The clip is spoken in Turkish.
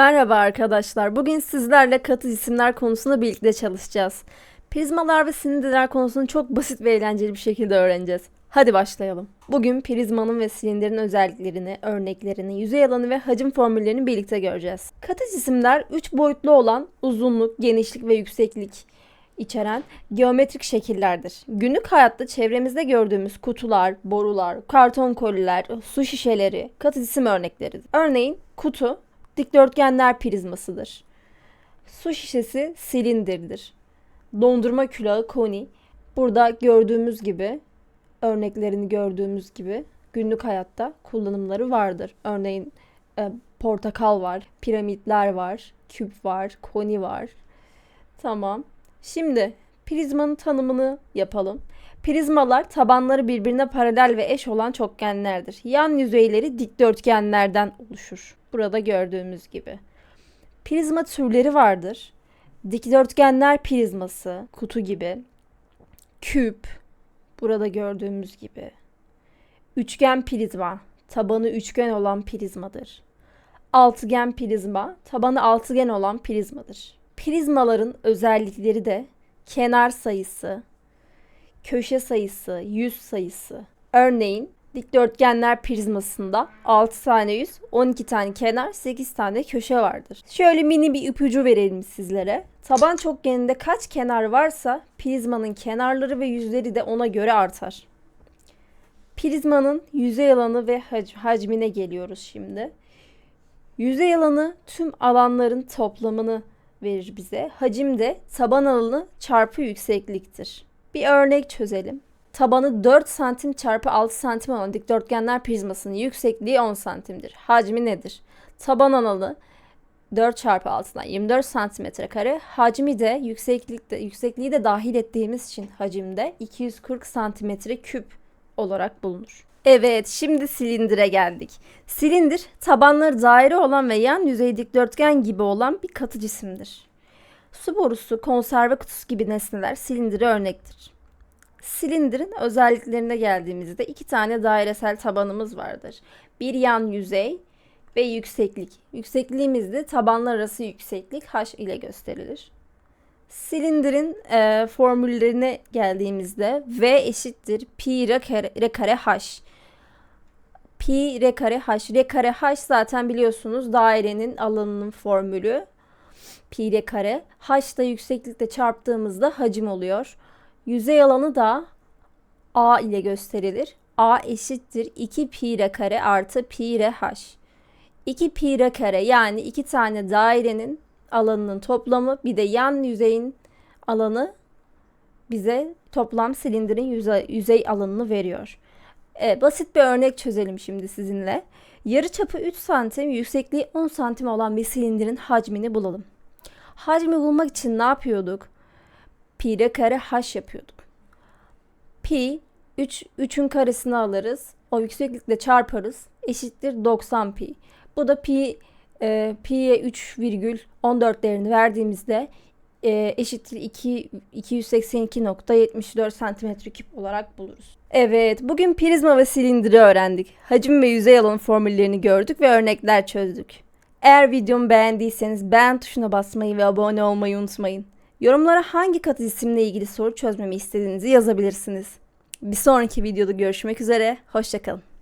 Merhaba arkadaşlar. Bugün sizlerle katı cisimler konusunda birlikte çalışacağız. Prizmalar ve silindirler konusunu çok basit ve eğlenceli bir şekilde öğreneceğiz. Hadi başlayalım. Bugün prizmanın ve silindirin özelliklerini, örneklerini, yüzey alanı ve hacim formüllerini birlikte göreceğiz. Katı cisimler 3 boyutlu olan uzunluk, genişlik ve yükseklik içeren geometrik şekillerdir. Günlük hayatta çevremizde gördüğümüz kutular, borular, karton koliler, su şişeleri katı cisim örnekleridir. Örneğin kutu dikdörtgenler prizmasıdır. Su şişesi silindirdir. Dondurma külahı koni. Burada gördüğümüz gibi örneklerini gördüğümüz gibi günlük hayatta kullanımları vardır. Örneğin e, portakal var, piramitler var, küp var, koni var. Tamam. Şimdi prizmanın tanımını yapalım. Prizmalar tabanları birbirine paralel ve eş olan çokgenlerdir. Yan yüzeyleri dikdörtgenlerden oluşur. Burada gördüğümüz gibi. Prizma türleri vardır. Dikdörtgenler prizması, kutu gibi. Küp, burada gördüğümüz gibi. Üçgen prizma, tabanı üçgen olan prizmadır. Altıgen prizma, tabanı altıgen olan prizmadır. Prizmaların özellikleri de kenar sayısı, köşe sayısı, yüz sayısı. Örneğin dikdörtgenler prizmasında 6 tane yüz, 12 tane kenar, 8 tane köşe vardır. Şöyle mini bir ipucu verelim sizlere. Taban çokgeninde kaç kenar varsa prizmanın kenarları ve yüzleri de ona göre artar. Prizmanın yüzey alanı ve hac- hacmine geliyoruz şimdi. Yüzey alanı tüm alanların toplamını verir bize. Hacim de taban alanı çarpı yüksekliktir. Bir örnek çözelim. Tabanı 4 santim çarpı 6 santim olan dikdörtgenler prizmasının yüksekliği 10 santimdir. Hacmi nedir? Taban alanı 4 çarpı 6'dan 24 santimetre kare. Hacmi de yükseklikte yüksekliği de dahil ettiğimiz için hacimde 240 santimetre küp olarak bulunur. Evet, şimdi silindire geldik. Silindir, tabanları daire olan ve yan yüzeyi dikdörtgen gibi olan bir katı cisimdir. Su borusu, konserve kutusu gibi nesneler silindire örnektir. Silindirin özelliklerine geldiğimizde iki tane dairesel tabanımız vardır. Bir yan yüzey ve yükseklik. Yüksekliğimiz de tabanlar arası yükseklik h ile gösterilir. Silindirin e, formüllerine geldiğimizde V eşittir pi r kare, r kare h. Pi r kare h. R kare h zaten biliyorsunuz dairenin alanının formülü. Pi r kare. H da yükseklikle çarptığımızda hacim oluyor. Yüzey alanı da A ile gösterilir. A eşittir 2 pi r kare artı pi r h. 2 pi r kare yani iki tane dairenin alanının toplamı bir de yan yüzeyin alanı bize toplam silindirin yüzey, yüzey alanını veriyor. E, basit bir örnek çözelim şimdi sizinle. Yarıçapı 3 santim, yüksekliği 10 santim olan bir silindirin hacmini bulalım. Hacmi bulmak için ne yapıyorduk? Pi r kare h yapıyorduk. Pi 3 3'ün karesini alırız. O yükseklikle çarparız. Eşittir 90 pi. Bu da pi e, pi'ye 3,14 değerini verdiğimizde e, eşittir 2 282.74 santimetre küp olarak buluruz. Evet, bugün prizma ve silindiri öğrendik. Hacim ve yüzey alanı formüllerini gördük ve örnekler çözdük. Eğer videomu beğendiyseniz beğen tuşuna basmayı ve abone olmayı unutmayın. Yorumlara hangi katı cisimle ilgili soru çözmemi istediğinizi yazabilirsiniz. Bir sonraki videoda görüşmek üzere, hoşçakalın.